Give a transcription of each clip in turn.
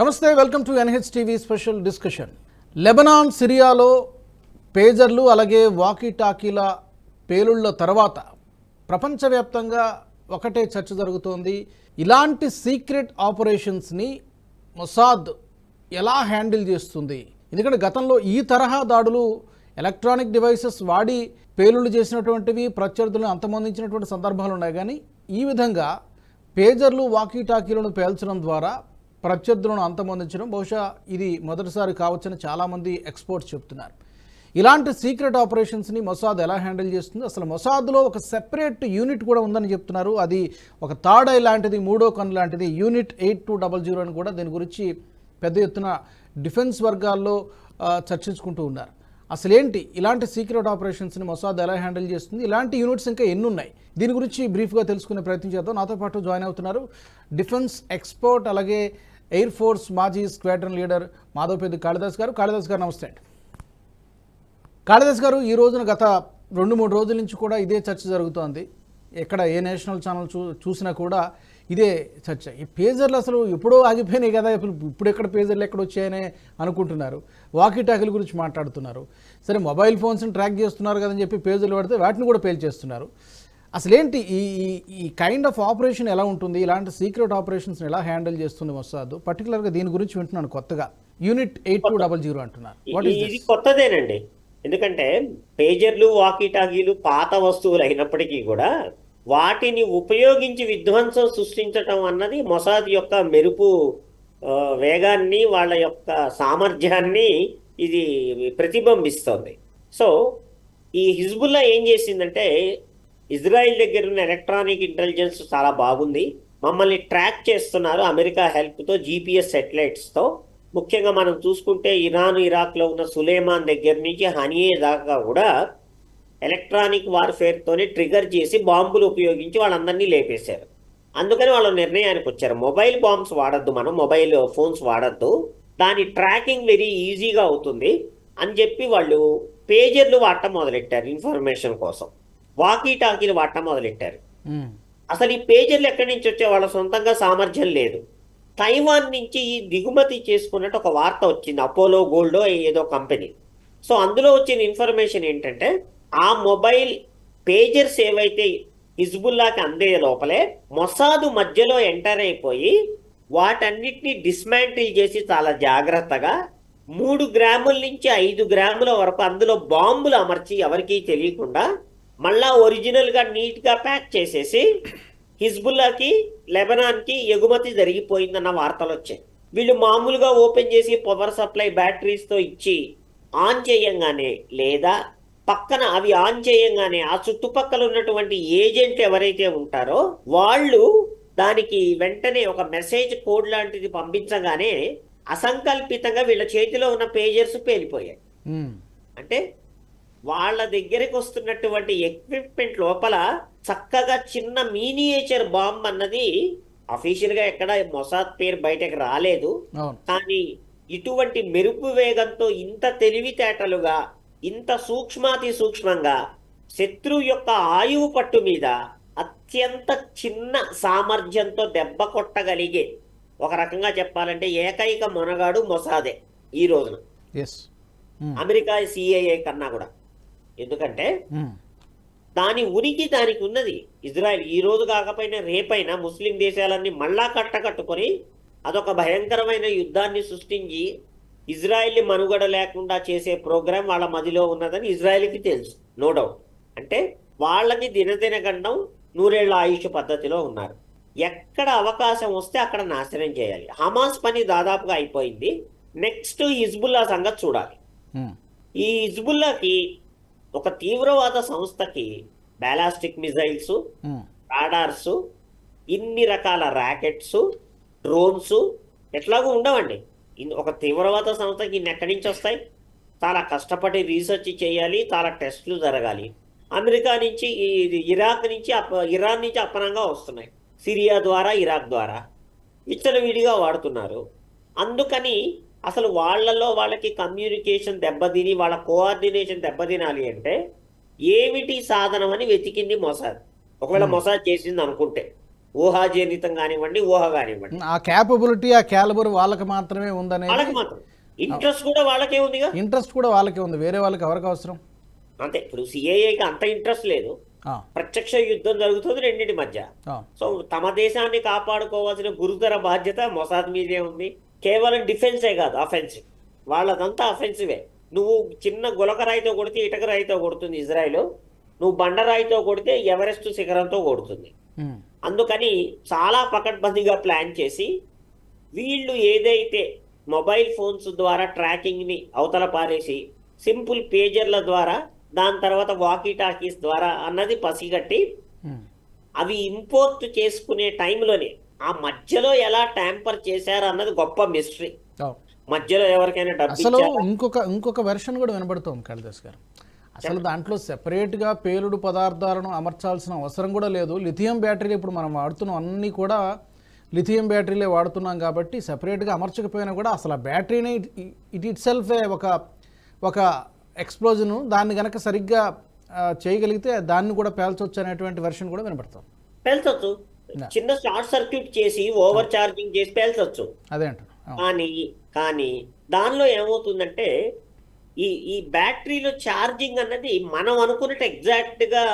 నమస్తే welcome to NH TV special discussion. Lebanon సిరియాలో పేజర్లు అలాగే వాకీ టాకీల పేలుళ్ళ తర్వాత ప్రపంచవ్యాప్తంగా ఒకటే చర్చ జరుగుతోంది. ఇలాంటి సీక్రెట్ ఆపరేషన్స్ని మొసాద్ ఎలా హ్యాండిల్ చేస్తుంది? ఎందుకంటే గతంలో ఈ తరహా దాడులు ఎలక్ట్రానిక్ డివైసెస్ వాడి పేలుళ్ళు చేసినటువంటివి ప్రత్యర్థులను అంతమొందించినటువంటి సందర్భాలు ఉన్నాయి. కానీ ఈ విధంగా పేజర్లు వాకీ టాకీలను పేల్చడం ద్వారా ప్రత్యర్థులను అంతమొందించడం బహుశా ఇది మొదటిసారి కావచ్చని చాలామంది ఎక్స్పర్ట్స్ చెప్తున్నారు. ఇలాంటి సీక్రెట్ ఆపరేషన్స్ని మొసాద్ ఎలా హ్యాండిల్ చేస్తుంది? అసలు మొసాద్లో ఒక సెపరేట్ యూనిట్ కూడా ఉందని చెప్తున్నారు. అది ఒక థర్డ్ ఐ లాంటిది మూడో కన్ లాంటిది unit eight two double zero అని కూడా దీని గురించి పెద్ద ఎత్తున డిఫెన్స్ వర్గాల్లో చర్చించుకుంటూ ఉన్నారు. అసలు ఏంటి? ఇలాంటి సీక్రెట్ ఆపరేషన్స్ని మొసాద్ ఎలా హ్యాండిల్ చేస్తుంది? ఇలాంటి యూనిట్స్ ఇంకా ఎన్ని ఉన్నాయి దీని గురించి బ్రీఫ్గా తెలుసుకునే ప్రయత్నం చేద్దాం. నాతో పాటు జాయిన్ అవుతున్నారు డిఫెన్స్ ఎక్స్పర్ట్ అలాగే ఎయిర్ ఫోర్స్ మాజీ స్క్వాడ్రన్ లీడర్ మాధవపేది కాళిదాస్ గారు. కాళిదాస్ గారు నమస్తే అండి. కాళిదాస్ గారు ఈ రోజున గత రెండు మూడు రోజుల నుంచి కూడా ఇదే చర్చ జరుగుతోంది. ఎక్కడ ఏ నేషనల్ ఛానల్ చూ చూసినా కూడా ఇదే చర్చ. ఈ పేజర్లు అసలు ఎప్పుడో ఆగిపోయినాయి కదా. ఇప్పుడు ఇప్పుడు ఎక్కడ పేజర్లు ఎక్కడ వచ్చాయని అనుకుంటున్నారు. వాకీ టాకీల గురించి మాట్లాడుతున్నారు. సరే మొబైల్ ఫోన్స్ని ట్రాక్ చేస్తున్నారు కదని చెప్పి పేజర్లు పడితే వాటిని కూడా పేల్ చేస్తున్నారు. ఏంటి ఈ ఈ- కైండ్ ఆఫ్ ఆపరేషన్ ఎలా ఉంటుంది? ఇలాంటి సీక్రెట్ ఆపరేషన్స్ని ఎలా హ్యాండిల్ చేస్తుంది మొసాద్ పర్టికులర్గా దీని గురించి వింటున్నాను కొత్తగా. Unit eight two double zero అంటున్నారు. వాట్ ఇది కొత్తదేనండి. ఎందుకంటే పేజర్లు వాకీ టాకీలు పాత వస్తువులు అయినప్పటికీ కూడా వాటిని ఉపయోగించి విధ్వంసం సృష్టించటం అన్నది మొసాద్ యొక్క మెరుపు వేగాన్ని వాళ్ళ యొక్క సామర్థ్యాన్ని ఇది ప్రతిబింబిస్తోంది. సో ఈ హిజ్బుల్లా ఏం చేసిందంటే ఇజ్రాయిల్ దగ్గర ఉన్న ఎలక్ట్రానిక్ ఇంటెలిజెన్స్ చాలా బాగుంది. మమ్మల్ని ట్రాక్ చేస్తున్నారు అమెరికా హెల్ప్తో జీపీఎస్ సెటిలైట్స్తో ముఖ్యంగా మనం చూసుకుంటే ఇరాన్ ఇరాక్లో ఉన్న సులేమాన్ దగ్గర నుంచి హనియే దాకా కూడా ఎలక్ట్రానిక్ వార్ఫేర్తోనే ట్రిగర్ చేసి బాంబులు ఉపయోగించి వాళ్ళందరినీ లేపేశారు. అందుకని వాళ్ళ నిర్ణయానికి వచ్చారు. మొబైల్ బాంబ్స్ వాడద్దు మనం మొబైల్ ఫోన్స్ వాడద్దు. దాని ట్రాకింగ్ వెరీ ఈజీగా అవుతుంది అని చెప్పి వాళ్ళు పేజర్లు వాడటం మొదలెట్టారు ఇన్ఫర్మేషన్ కోసం. వాకీ టాకీలు వాడటం మొదలెట్టారు. అసలు ఈ పేజర్లు ఎక్కడి నుంచి వచ్చే వాళ్ళ సొంతంగా సామర్థ్యం లేదు. తైవాన్ నుంచి ఈ దిగుమతి చేసుకున్నట్టు ఒక వార్త వచ్చింది. అపోలో గోల్డో ఏదో కంపెనీ. సో అందులో వచ్చిన ఇన్ఫర్మేషన్ ఏంటంటే ఆ మొబైల్ పేజర్స్ ఏవైతే హిజ్బుల్లాకి అందే లోపలే మొసాదు మధ్యలో ఎంటర్ అయిపోయి వాటన్నిటిని డిస్మాంటిల్ చేసి చాలా జాగ్రత్తగా మూడు గ్రాముల నుంచి ఐదు గ్రాముల వరకు అందులో బాంబులు అమర్చి ఎవరికీ తెలియకుండా మళ్ళా ఒరిజినల్గా నీట్గా ప్యాక్ చేసేసి హిజ్బుల్లాకి లెబనాన్కి ఎగుమతి జరిగిపోయిందన్న వార్తలు వచ్చాయి వీళ్ళు మామూలుగా ఓపెన్ చేసి పవర్ సప్లై బ్యాటరీస్తో ఇచ్చి ఆన్ చేయంగానే లేదా పక్కన అవి ఆన్ చేయంగానే ఆ చుట్టుపక్కల ఉన్నటువంటి ఏజెంట్ ఎవరైతే ఉంటారో వాళ్ళు దానికి వెంటనే ఒక మెసేజ్ కోడ్ లాంటిది పంపించగానే అసంకల్పితంగా వీళ్ళ చేతిలో ఉన్న పేజర్స్ పేలిపోయాయి మ్మ్. అంటే వాళ్ళ దగ్గరికి వస్తున్నటువంటి ఎక్విప్మెంట్ లోపల చక్కగా చిన్న మీనియేచర్ బాంబ్ అన్నది అఫీషియల్గా ఎక్కడ మొసాద్ పేరు బయటకు రాలేదు. కానీ ఇటువంటి మెరుపు వేగంతో ఇంత తెలివితేటలుగా ఇంత సూక్ష్మాతి సూక్ష్మంగా శత్రువు యొక్క ఆయువు పట్టు మీద అత్యంత చిన్న సామర్థ్యంతో దెబ్బ కొట్టగలిగే ఒక రకంగా చెప్పాలంటే ఏకైక మొనగాడు మొసాదే ఈ రోజున. ఎస్ అమెరికా సిఐఏ కన్నా కూడా. ఎందుకంటే దాని ఉనికి దానికి ఉన్నది. ఇజ్రాయెల్ ఈ రోజు కాకపోయినా రేపైనా ముస్లిం దేశాలన్నీ మళ్ళా కట్టకట్టుకొని అదొక భయంకరమైన యుద్ధాన్ని సృష్టించి ఇజ్రాయెల్ మనుగడ లేకుండా చేసే ప్రోగ్రాం వాళ్ళ మదిలో ఉన్నదని ఇజ్రాయెల్కి తెలుసు. నో డౌట్ అంటే వాళ్ళని దినదినగండం నూరేళ్ళ ఆయుష్ పద్ధతిలో ఉన్నారు. ఎక్కడ అవకాశం వస్తే అక్కడ నాశనం చేయాలి. హమాస్ పని దాదాపుగా అయిపోయింది. నెక్స్ట్ హిజ్బుల్లా సంగతి చూడాలి. ఈ హిజ్బుల్లాకి ఒక తీవ్రవాద సంస్థకి బ్యాలాస్టిక్ మిజైల్స్ రాడార్స్ ఇన్ని రకాల ర్యాకెట్స్ డ్రోన్స్ ఎట్లాగూ ఉండవండి. ఒక తీవ్రవాద సంస్థకి ఇన్ని ఎక్కడి నుంచి వస్తాయి? చాలా కష్టపడి రీసెర్చ్ చేయాలి చాలా టెస్టులు జరగాలి. అమెరికా నుంచి ఇరాక్ నుంచి ఇరాన్ నుంచి అప్పనంగా వస్తున్నాయి. సిరియా ద్వారా ఇరాక్ ద్వారా. విచ్చలవిడిగా వాడుతున్నారు. అందుకని అసలు వాళ్ళలో వాళ్ళకి కమ్యూనికేషన్ దెబ్బతిని వాళ్ళ కోఆర్డినేషన్ దెబ్బతినాలి అంటే ఏమిటి సాధనం అని వెతికింది మొసాద్. ఒకవేళ మొసాద్ చేసింది అనుకుంటే ఊహాజనితం కానివ్వండి ఊహ కానివ్వండి. ఆ క్యాపబిలిటీ ఆ క్యాలబర్ వాళ్ళకి మాత్రమే వాళ్ళకి ఉందనేది మాత్రం. ఇంట్రెస్ట్ కూడా వాళ్ళకే ఉందిగా. ఇంట్రెస్ట్ కూడా వాళ్ళకే ఉంది. వేరే వాళ్ళకి ఎవరికి అవసరం? అంతే. ఇప్పుడు సిఏఏకి అంత ఇంట్రెస్ట్ లేదు. ప్రత్యక్ష యుద్ధం జరుగుతుంది రెండింటి మధ్య. సో తమ దేశాన్ని కాపాడుకోవాల్సిన గురుతర బాధ్యత మొసాద్ మీదే ఉంది. కేవలం డిఫెన్సే కాదు అఫెన్సివ్ వాళ్ళదంతా అఫెన్సివే నువ్వు చిన్న గులకరాయితో కొడితే ఇటకరాయితో కొడుతుంది ఇజ్రాయెల్. నువ్వు బండరాయితో కొడితే ఎవరెస్ట్ శిఖరంతో కొడుతుంది. ఉమ్, అందుకని చాలా పకడ్బందీగా ప్లాన్ చేసి వీళ్ళు ఏదైతే మొబైల్ ఫోన్స్ ద్వారా ట్రాకింగ్ని అవతల పారేసి సింపుల్ పేజర్ల ద్వారా దాని తర్వాత వాకీ టాకీస్ ద్వారా అన్నది పసిగట్టి ఉమ్. అవి ఇంపోర్ట్ చేసుకునే టైంలోనే ఆ మధ్యలో ఎలా ట్యాంపర్ చేశారు అన్నది గొప్ప మిస్టరీ. మధ్యలో ఎవరికైనా అసలు? ఇంకొక ఇంకొక వెర్షన్ కూడా వినబడుతోంది కాళిదాస్ గారు అసలు దాంట్లో సెపరేట్గా పేలుడు పదార్థాలను అమర్చాల్సిన అవసరం కూడా లేదు లిథియం బ్యాటరీలు ఇప్పుడు మనం వాడుతున్నాం అన్నీ కూడా లిథియం బ్యాటరీలే వాడుతున్నాం కాబట్టి సెపరేట్గా అమర్చకపోయినా కూడా అసలు ఆ బ్యాటరీని ఇట్ ఇట్ సెల్ఫే ఒక ఒక ఎక్స్ప్లోజన్ దాన్ని గనక సరిగ్గా చేయగలిగితే దాన్ని కూడా పేల్చొచ్చు అనేటువంటి వెర్షన్ కూడా వినబడుతుంది పేల్చొచ్చు. చిన్న షార్ట్ సర్క్యూట్ చేసి ఓవర్ ఛార్జింగ్ చేసి పేల్చొచ్చు. అదే. కానీ కానీ దానిలో ఏమవుతుందంటే ఈ ఈ బ్యాటరీలో ఛార్జింగ్ అన్నది మనం అనుకున్నట్టు ఎగ్జాక్ట్గా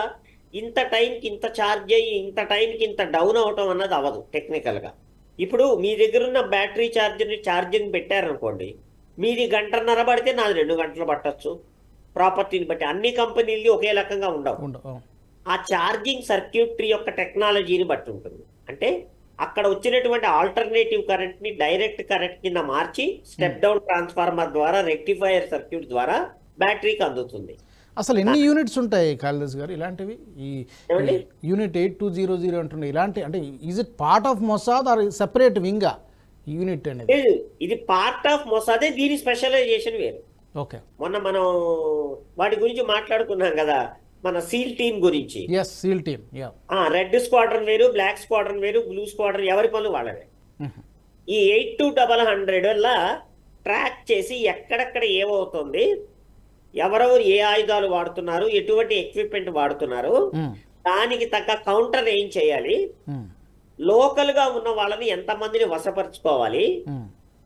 ఇంత టైంకి ఇంత ఛార్జ్ అయ్యి ఇంత టైంకి ఇంత డౌన్ అవటం అన్నది అవ్వదు టెక్నికల్గా ఇప్పుడు మీ దగ్గర ఉన్న బ్యాటరీ ఛార్జర్ని ఛార్జింగ్ పెట్టారనుకోండి మీది గంటన్నర పడితే నాది రెండు గంటలు పట్టొచ్చు. ప్రాపర్టీని బట్టి అన్ని కంపెనీలు ఒకే రకంగా ఉండవు. ఆ ఛార్జింగ్ సర్క్యూటరీ యొక్క టెక్నాలజీని బట్టి ఉంటుంది. అంటే అక్కడ వచ్చినటువంటి ఆల్టర్నేటివ్ కరెంట్ని డైరెక్ట్ కరెంట్ కింద మార్చి స్టెప్ డౌన్ ట్రాన్స్ఫార్మర్ ద్వారా రెక్టిఫైయర్ సర్క్యూట్ ద్వారా బ్యాటరీకి అందుతుంది. అసలు ఎన్ని యూనిట్స్ ఉంటాయి కాళిదాస్ గారు? ఇలాంటివి ఈ? Unit eight two zero zero అంటుండే. ఇలాంటి అంటే is it part of Mossad or separate వింగా unit అనేది? ఇది పార్ట్ ఆఫ్ మొసాదే దీని స్పెషలైజేషన్ వేరు. ఓకే. మొన్న మనం వాటి గురించి మాట్లాడుకున్నాం కదా. మన సీల్ టీమ్ గురించి. సీల్ రెడ్ స్క్వాడ్రన్ వేరు బ్లాక్ స్క్వాడ్రన్ వేరు బ్లూ స్క్వాడ్రన్ ఎవరి పనులు వాళ్ళవే. ఈ ఎయిట్ టు డబల్ హండ్రెడ్ వల్ల ట్రాక్ చేసి ఎక్కడెక్కడ ఏమవుతుంది ఎవరెవరు ఏ ఆయుధాలు వాడుతున్నారు ఎటువంటి ఎక్విప్మెంట్ వాడుతున్నారు దానికి తగ్గ కౌంటర్ ఏం చేయాలి లోకల్గా ఉన్న వాళ్ళని ఎంతమందిని వశపరుచుకోవాలి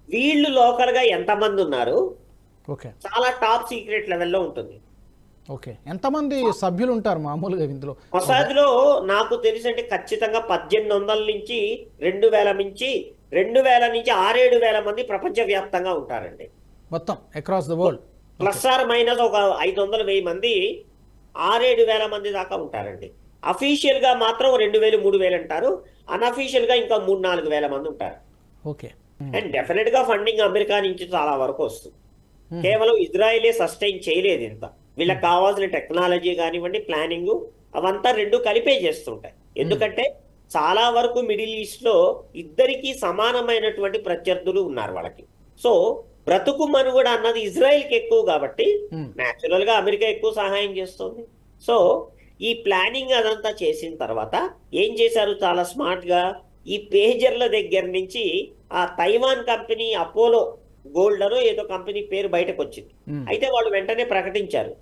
వీళ్ళు లోకల్గా ఎంతమంది ఉన్నారు చాలా టాప్ సీక్రెట్ లెవెల్లో ఉంటుంది. ఓకే. ఎంతమంది సభ్యులు ఉంటారు మామూలుగా ఇందులో? మొసాద్లో నాకు తెలిసి అంటే ఖచ్చితంగా పద్దెనిమిది వందల నుంచి రెండు వేల నుంచి రెండు వేల నుంచి ఆరేడు వేల మంది ప్రపంచ వ్యాప్తంగా ఉంటారండి. మొత్తం across the world plus or minus ఒక ఐదు వందల వెయ్యి మంది ఆరేడు వేల మంది దాకా ఉంటారండి. అఫీషియల్గా మాత్రం రెండు వేలు మూడు వేలు అంటారు. అన్అఫీషియల్గా ఇంకా మూడు నాలుగు వేల మంది ఉంటారు. ఓకే అండ్ డెఫినెట్గా ఫండింగ్ అమెరికా నుంచి చాలా వరకు వస్తుంది. కేవలం ఇజ్రాయిలే సస్టైన్ చేయలేదు ఇంత. వీళ్ళకి కావాల్సిన టెక్నాలజీ కానివ్వండి ప్లానింగ్ అవంతా రెండు కలిపే చేస్తుంటాయి. ఎందుకంటే చాలా వరకు మిడిల్ ఈస్ట్లో ఇద్దరికి సమానమైనటువంటి ప్రత్యర్థులు ఉన్నారు వాళ్ళకి. సో బ్రతుకు మనుగడ అన్నది ఇజ్రాయెల్కి ఎక్కువ కాబట్టి గా అమెరికా ఎక్కువ సహాయం చేస్తుంది. సో ఈ ప్లానింగ్ అదంతా చేసిన తర్వాత ఏం చేశారు? చాలా స్మార్ట్గా ఈ పేజర్ల దగ్గర నుంచి ఆ తైవాన్ కంపెనీ అపోలో గోల్డ్ అనో ఏదో కంపెనీ పేరు బయటకు వచ్చింది అయితే వాళ్ళు వెంటనే ప్రకటించారు.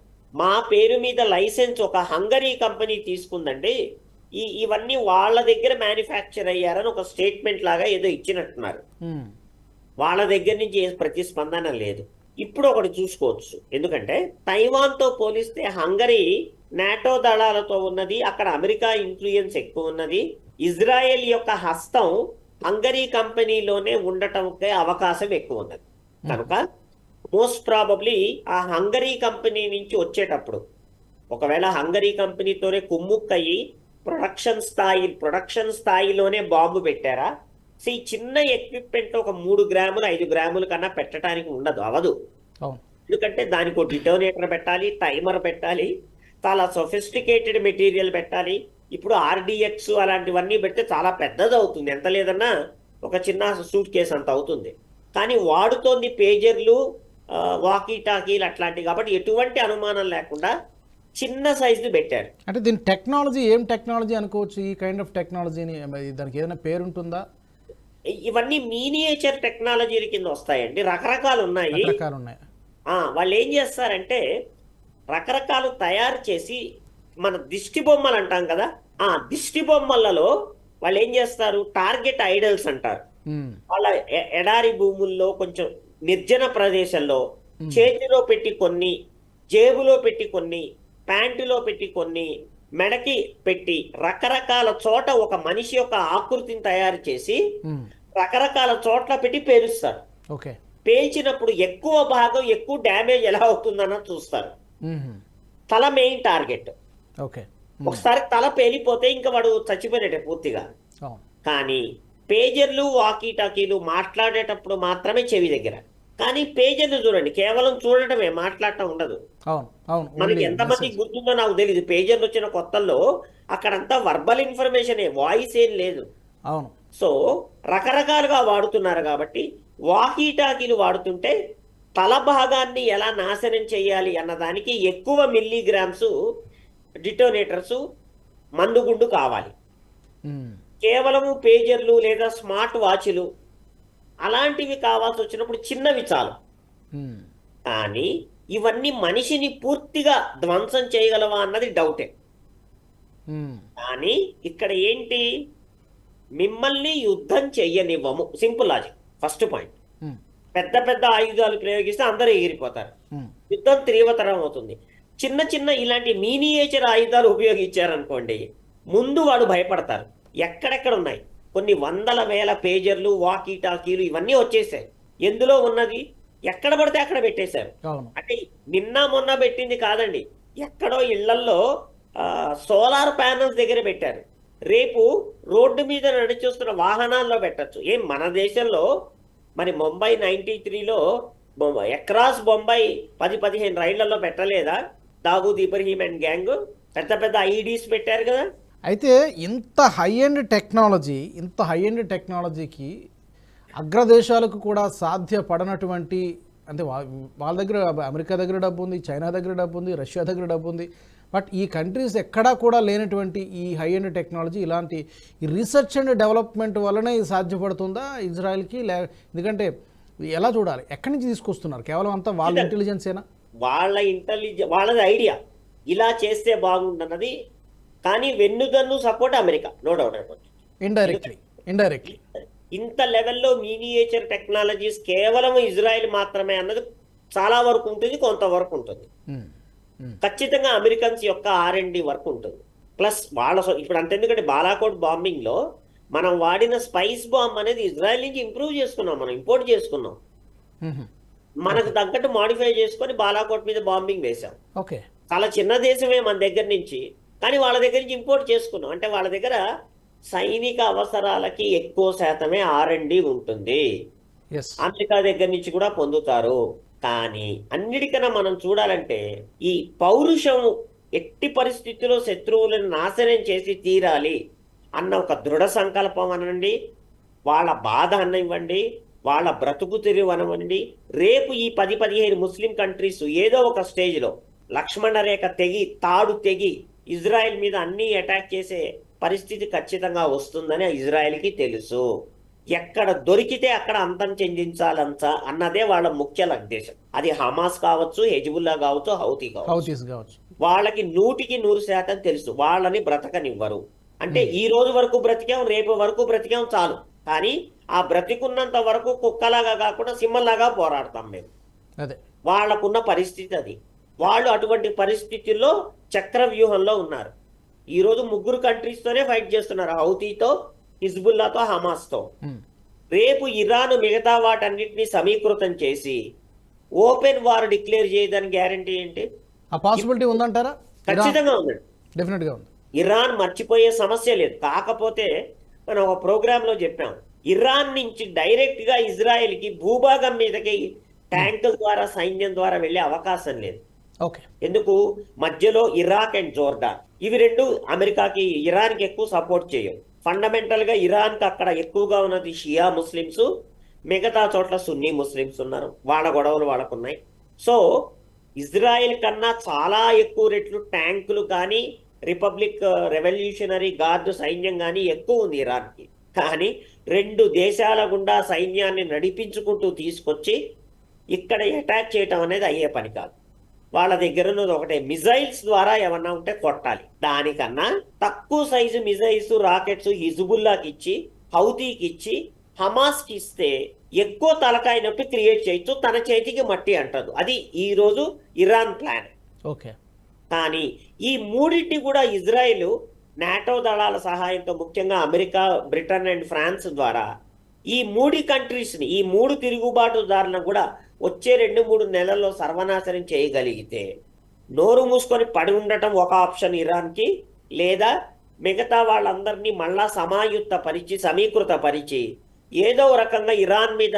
మా పేరు మీద లైసెన్స్ ఒక హంగరీ కంపెనీ తీసుకుందండి. ఈ ఇవన్నీ వాళ్ళ దగ్గర మ్యానుఫ్యాక్చర్ అయ్యారని ఒక స్టేట్మెంట్ లాగా ఏదో ఇచ్చినట్టున్నారు. వాళ్ళ దగ్గర నుంచి ఏ ప్రతిస్పందన లేదు. ఇప్పుడు ఒకటి చూసుకోవచ్చు. ఎందుకంటే తైవాన్తో పోలిస్తే హంగరీ నాటో దళాలతో ఉన్నది అక్కడ అమెరికా ఇన్ఫ్లుయెన్స్ ఎక్కువ ఉన్నది. ఇజ్రాయెల్ యొక్క హస్తం హంగరీ కంపెనీలోనే ఉండటంకే అవకాశం ఎక్కువ ఉన్నది. కనుక మోస్ట్ ప్రాబబ్లీ ఆ హంగరీ కంపెనీ నుంచి వచ్చేటప్పుడు. ఒకవేళ హంగరీ కంపెనీతోనే కుమ్ముక్కయ్యి ప్రొడక్షన్ స్థాయి ప్రొడక్షన్ స్థాయిలోనే బాంబు పెట్టారా? సో ఈ చిన్న ఎక్విప్మెంట్ ఒక మూడు గ్రాములు ఐదు గ్రాముల కన్నా పెట్టడానికి ఉండదు అవదు. ఎందుకంటే దానికి ఒక డిటోనేటర్ పెట్టాలి టైమర్ పెట్టాలి చాలా సొఫిస్టికేటెడ్ మెటీరియల్ పెట్టాలి. ఇప్పుడు ఆర్డిఎక్స్ అలాంటివన్నీ పెడితే చాలా పెద్దది అవుతుంది ఎంత లేదన్నా ఒక చిన్న సూట్ కేస్ అంత అవుతుంది. కానీ వాడుతోంది పేజర్లు వాకీ టాకీలు అట్లాంటివి. కాబట్టి ఎటువంటి అనుమానం లేకుండా చిన్న సైజు పెట్టారు. అంటే దీని టెక్నాలజీ ఏం టెక్నాలజీ అనుకోవచ్చు? ఈ కైండ్ ఆఫ్ టెక్నాలజీని దానికి ఏదైనా పేరు ఉంటుందా ఇవన్నీ మీనియేచర్ టెక్నాలజీల కింద వస్తాయండి. రకరకాలు ఉన్నాయి. రకరకాలు ఉన్నాయి. ఆ, వాళ్ళు ఏం చేస్తారంటే రకరకాలు తయారు చేసి మన దిష్టి బొమ్మలు అంటాం కదా ఆ దిష్టి బొమ్మలలో వాళ్ళు ఏం చేస్తారు? టార్గెట్ ఐడల్స్ అంటారు. వాళ్ళ ఎడారి భూముల్లో కొంచెం నిర్జన ప్రదేశంలో చేతిలో పెట్టి కొన్ని జేబులో పెట్టి కొన్ని ప్యాంటులో పెట్టి కొన్ని మెడకి పెట్టి రకరకాల చోట ఒక మనిషి యొక్క ఆకృతిని తయారు చేసి రకరకాల చోట్ల పెట్టి పేలుస్తారు. ఓకే. పేల్చినప్పుడు ఎక్కువ భాగం ఎక్కువ డ్యామేజ్ ఎలా అవుతుందన్నది చూస్తారు. తల మెయిన్ టార్గెట్. ఓకే. ఒకసారి తల పేలిపోతే ఇంకా వాడు చచ్చిపోయినట్టే పూర్తిగా. కానీ పేజర్లు వాకీ టాకీలు మాట్లాడేటప్పుడు మాత్రమే చెవి దగ్గర. కానీ పేజర్లు చూడండి కేవలం చూడటమే మాట్లాడటం ఉండదు. మనకి ఎంతమంది. గుర్తుందో నాకు తెలియదు పేజర్లు వచ్చిన కొత్తల్లో అక్కడంతా వర్బల్ ఇన్ఫర్మేషనే వాయిస్ ఏం లేదు. అవును. సో రకరకాలుగా వాడుతున్నారు కాబట్టి వాకీ టాకీలు వాడుతుంటే తల భాగాన్ని ఎలా నాశనం చేయాలి అన్నదానికి ఎక్కువ మిల్లీగ్రామ్స్ డిటోనేటర్స్ మందుగుండు కావాలి. కేవలము పేజర్లు లేదా స్మార్ట్ వాచ్లు అలాంటివి కావాల్సి వచ్చినప్పుడు చిన్నవి చాలు. కానీ ఇవన్నీ మనిషిని పూర్తిగా ధ్వంసం చేయగలవా అన్నది డౌటే. కానీ ఇక్కడ ఏంటి? మిమ్మల్ని యుద్ధం చెయ్యనివ్వము. Simple logic. First point. పెద్ద పెద్ద ఆయుధాలు ప్రయోగిస్తే అందరూ ఎగిరిపోతారు. యుద్ధం తీవ్రతరం అవుతుంది. చిన్న చిన్న ఇలాంటి మీనియేచర్ ఆయుధాలు ఉపయోగించారనుకోండి ముందు వాడు భయపడతారు. ఎక్కడెక్కడ ఉన్నాయి? కొన్ని వందల వేల పేజర్లు వాకీ టాకీలు ఇవన్నీ వచ్చేసాయి. ఎందులో ఉన్నది? ఎక్కడ పడితే అక్కడ పెట్టేశారు. అంటే నిన్న మొన్న పెట్టింది కాదండి. ఎక్కడో ఇళ్ళల్లో సోలార్ ప్యానల్స్ దగ్గర పెట్టారు. రేపు రోడ్డు మీద నడిచొస్తున్న వాహనాల్లో పెట్టచ్చు. ఏం మన దేశంలో? మరి ముంబై నైన్టీ త్రీలో ఎక్రాస్ బొంబాయి పది పదిహేను రైళ్ళలో పెట్టలేదా? దాగూద్ ఇబ్రహీం అండ్ గ్యాంగ్ పెద్ద పెద్ద ఐడీస్ పెట్టారు కదా. అయితే ఇంత హై ఎండ్ టెక్నాలజీ ఇంత హై ఎండ్ టెక్నాలజీకి అగ్రదేశాలకు కూడా సాధ్యపడనటువంటి అంటే వాళ్ళ దగ్గర అమెరికా దగ్గర డబ్బు ఉంది చైనా దగ్గర డబ్బు ఉంది రష్యా దగ్గర డబ్బు ఉంది బట్ ఈ కంట్రీస్ ఎక్కడా కూడా లేనటువంటి ఈ హై ఎండ్ టెక్నాలజీ ఇలాంటి ఈ రీసెర్చ్ అండ్ డెవలప్మెంట్ వల్లనే ఇది సాధ్యపడుతుందా ఇజ్రాయెల్కి? లే ఎందుకంటే ఎలా చూడాలి? ఎక్కడి నుంచి తీసుకొస్తున్నారు? కేవలం అంతా వాళ్ళ ఇంటెలిజెన్సేనా వాళ్ళ ఇంటెలిజెన్స్ వాళ్ళది ఐడియా ఇలా చేస్తే బాగుందన్నది కానీ వెన్నుదన్ను support America no doubt about indirectly indirectly ఇంత లెవెల్లో మీనియేచర్ టెక్నాలజీస్ కేవలం ఇజ్రాయెల్ మాత్రమే అన్నది చాలా వరకు ఉంటుంది కొంతవరకు ఉంటుంది. ఖచ్చితంగా అమెరికన్స్ యొక్క ఆర్ అండ్ డి వర్క్ ఉంటుంది. ప్లస్ వాళ్ళ ఇప్పుడు అంత ఎందుకంటే బాలాకోట్ బాంబింగ్లో మనం వాడిన స్పైస్ బాంబ్ అనేది ఇజ్రాయెల్ నుంచి ఇంప్రూవ్ చేసుకున్నాం మనం ఇంపోర్ట్ చేసుకున్నాం. మనకు తగ్గట్టు మాడిఫై చేసుకొని బాలాకోట్ మీద బాంబింగ్ ఓకే చాలా చిన్న దేశమే మన దగ్గర నుంచి కానీ వాళ్ళ దగ్గర నుంచి ఇంపోర్ట్ చేసుకున్నాం. అంటే వాళ్ళ దగ్గర సైనిక అవసరాలకి ఎక్కువ శాతమే ఆర్ అండ్ డి ఉంటుంది. అమెరికా దగ్గర నుంచి కూడా పొందుతారు. కానీ అన్నిటికన్నా మనం చూడాలంటే ఈ పౌరుషం ఎట్టి పరిస్థితిలో శత్రువులను నాశనం చేసి తీరాలి అన్న ఒక దృఢ సంకల్పం అనండి. వాళ్ళ బాధ అనివ్వండి వాళ్ళ బ్రతుకు తెరువు అనవండి రేపు ఈ పది పదిహేను ముస్లిం కంట్రీస్ ఏదో ఒక స్టేజ్లో లక్ష్మణ రేఖ తెగి తాడు తెగి ఇజ్రాయెల్ మీద అన్ని అటాక్ చేసే పరిస్థితి ఖచ్చితంగా వస్తుందని ఇజ్రాయెల్కి తెలుసు. ఎక్కడ దొరికితే అక్కడ అంతం చెందించాలంత అన్నదే వాళ్ళ ముఖ్య ఉద్దేశం అది హమాస్ కావచ్చు హెజ్బుల్లా కావచ్చు హౌతీ కావచ్చు. వాళ్ళకి నూటికి నూరు శాతం తెలుసు. వాళ్ళని బ్రతకనివ్వరు. అంటే ఈ రోజు వరకు బ్రతికాం రేపు వరకు బ్రతికాం చాలు. కానీ ఆ బ్రతికున్నంత వరకు కుక్కలాగా కాకుండా సింహంలాగా పోరాడతాం మేము. వాళ్ళకున్న పరిస్థితి అది. వాళ్ళు అటువంటి పరిస్థితుల్లో చక్ర వ్యూహంలో ఉన్నారు. ఈ రోజు ముగ్గురు కంట్రీస్ తోనే ఫైట్ చేస్తున్నారు. హౌతీతో హిజ్బుల్లాతో హమాస్తో. రేపు ఇరాన్ మిగతా వాటన్నిటిని సమీకృతం చేసి ఓపెన్ వార్ డిక్లేర్ చేయడానికి గ్యారంటీ ఏంటి? ఆ పాసిబిలిటీ ఉందంటారా? ఖచ్చితంగా ఉందండి డెఫినెట్గా ఉంది. ఇరాన్ మర్చిపోయే సమస్య లేదు. కాకపోతే మనం ఒక ప్రోగ్రామ్లో చెప్పాం. ఇరాన్ నుంచి డైరెక్ట్గా ఇజ్రాయెల్కి భూభాగం మీదకి ట్యాంకుల ద్వారా సైన్యం ద్వారా వెళ్ళే అవకాశం లేదు. ఎందుకు? మధ్యలో ఇరాక్ అండ్ జోర్డాన్ ఇవి రెండు అమెరికాకి ఇరాన్కి ఎక్కువ సపోర్ట్ చేయవు. ఫండమెంటల్గా ఇరాన్కి అక్కడ ఎక్కువగా ఉన్నది షియా ముస్లిమ్స్ మిగతా చోట్ల సున్నీ ముస్లిమ్స్ ఉన్నారు. వాళ్ళ గొడవలు వాళ్ళకున్నాయి. సో ఇజ్రాయెల్ కన్నా చాలా ఎక్కువ రెట్లు ట్యాంకులు కానీ రిపబ్లిక్ రెవల్యూషనరీ గార్డు సైన్యం కానీ ఎక్కువ ఉంది ఇరాన్కి. కానీ రెండు దేశాల గుండా సైన్యాన్ని నడిపించుకుంటూ తీసుకొచ్చి ఇక్కడ అటాక్ చేయటం అనేది అయ్యే పని కాదు. వాళ్ళ దగ్గర ఉన్నది ఒకటే. మిజైల్స్ ద్వారా ఏమన్నా ఉంటే కొట్టాలి. దానికన్నా తక్కువ సైజు మిజైల్స్ రాకెట్స్ హిజుబుల్లాకి ఇచ్చి హౌతీకి ఇచ్చి హమాస్కి ఇస్తే ఎక్కువ తలకాయ నొప్పి క్రియేట్ చేయొచ్చు. తన చేతికి మట్టి అంటదు. అది ఈ రోజు ఇరాన్ ప్లాన్ ఓకే. కానీ ఈ మూడింటిని కూడా ఇజ్రాయెల్ నాటో దళాల సహాయంతో ముఖ్యంగా అమెరికా బ్రిటన్ అండ్ ఫ్రాన్స్ ద్వారా ఈ మూడి కంట్రీస్ని ఈ మూడు తిరుగుబాటుదారులను కూడా వచ్చే రెండు మూడు నెలల్లో సర్వనాశనం చేయగలిగితే నోరు మూసుకొని పడి ఉండటం ఒక ఆప్షన్ ఇరాన్కి లేదా మిగతా వాళ్ళందరినీ మళ్ళా సమాయుత్త పరిచి సమీకృత పరిచి ఏదో రకంగా ఇరాన్ మీద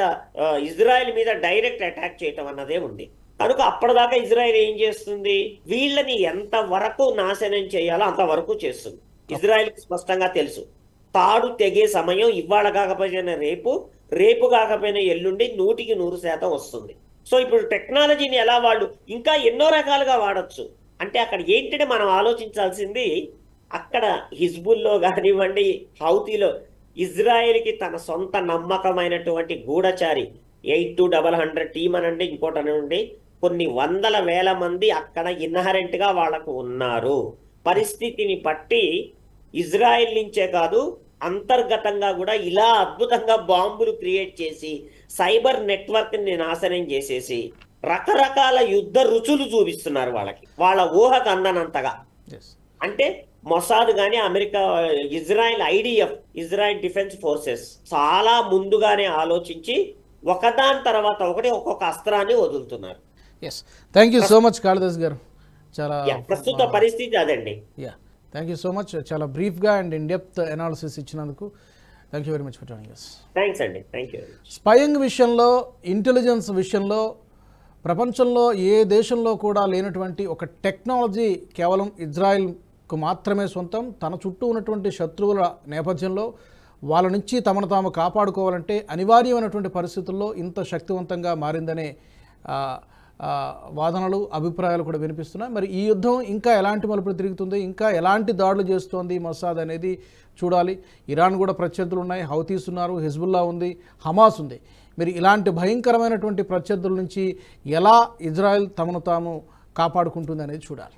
ఇజ్రాయెల్ మీద డైరెక్ట్ అటాక్ చేయటం అన్నదే ఉంది. కనుక అప్పటిదాకా ఇజ్రాయెల్ ఏం చేస్తుంది? వీళ్ళని ఎంత వరకు నాశనం చేయాలో అంతవరకు చేస్తుంది. ఇజ్రాయెల్కి స్పష్టంగా తెలుసు. తాడు తెగే సమయం ఇవాళ కాకపోయినా రేపు రేపు కాకపోయినా ఎల్లుండి నూటికి నూరు శాతం వస్తుంది. సో ఇప్పుడు టెక్నాలజీని ఎలా వాళ్ళు ఇంకా ఎన్నో రకాలుగా వాడచ్చు. అంటే అక్కడ ఏంటంటే మనం ఆలోచించాల్సింది అక్కడ హిజ్బుల్లో కానివ్వండి హౌతీలో ఇజ్రాయెల్కి తన సొంత నమ్మకమైనటువంటి గూఢచారి eight two double hundred team అనండి ఇంకోటి అనండి కొన్ని వందల వేల మంది అక్కడ ఇన్హరెంట్గా వాళ్ళకు ఉన్నారు. పరిస్థితిని బట్టి ఇజ్రాయెల్ నుంచే కాదు అంతర్గతంగా కూడా ఇలా అద్భుతంగా బాంబులు క్రియేట్ చేసి సైబర్ నెట్వర్క్ని నాశనం చేసేసి రకరకాల యుద్ధ రుచులు చూపిస్తున్నారు వాళ్ళకి. వాళ్ళ ఊహకు అందనంతగా అంటే మొసాద్ కానీ America Israel IDF Israel defence forces చాలా ముందుగానే ఆలోచించి ఒకదాని తర్వాత ఒకటి ఒక్కొక్క అస్త్రాన్ని వదులుతున్నారు. Yes thank you so much Kalidas గారు. చాలా ప్రస్తుత పరిస్థితి అదండి. Yeah thank you so much చాలా బ్రీఫ్గా అండ్ ఇన్ డెప్త్ అనాలిసిస్ ఇచ్చినందుకు thank you very much for joining us thanks అండి. థ్యాంక్ యూ స్పయింగ్ విషయంలో ఇంటెలిజెన్స్ విషయంలో ప్రపంచంలో ఏ దేశంలో కూడా లేనటువంటి ఒక టెక్నాలజీ కేవలం ఇజ్రాయెల్కు మాత్రమే సొంతం. తన చుట్టూ ఉన్నటువంటి శత్రువుల నేపథ్యంలో వాళ్ళ నుంచి తమను తాము కాపాడుకోవాలంటే అనివార్యమైనటువంటి పరిస్థితుల్లో ఇంత శక్తివంతంగా మారిందనే వాదనలు అభిప్రాయాలు కూడా వినిపిస్తున్నాయి. మరి ఈ యుద్ధం ఇంకా ఎలాంటి మలుపులు తిరుగుతుంది? ఇంకా ఎలాంటి దాడులు చేస్తోంది మొసాద్ అనేది చూడాలి. ఇరాన్ కూడా ప్రత్యర్థులు ఉన్నాయి. హౌతీస్ ఉన్నారు హిజ్బుల్లా ఉంది హమాస్ ఉంది. మరి ఇలాంటి భయంకరమైనటువంటి ప్రత్యర్థుల నుంచి ఎలా ఇజ్రాయెల్ తమను తాము కాపాడుకుంటుంది అనేది చూడాలి.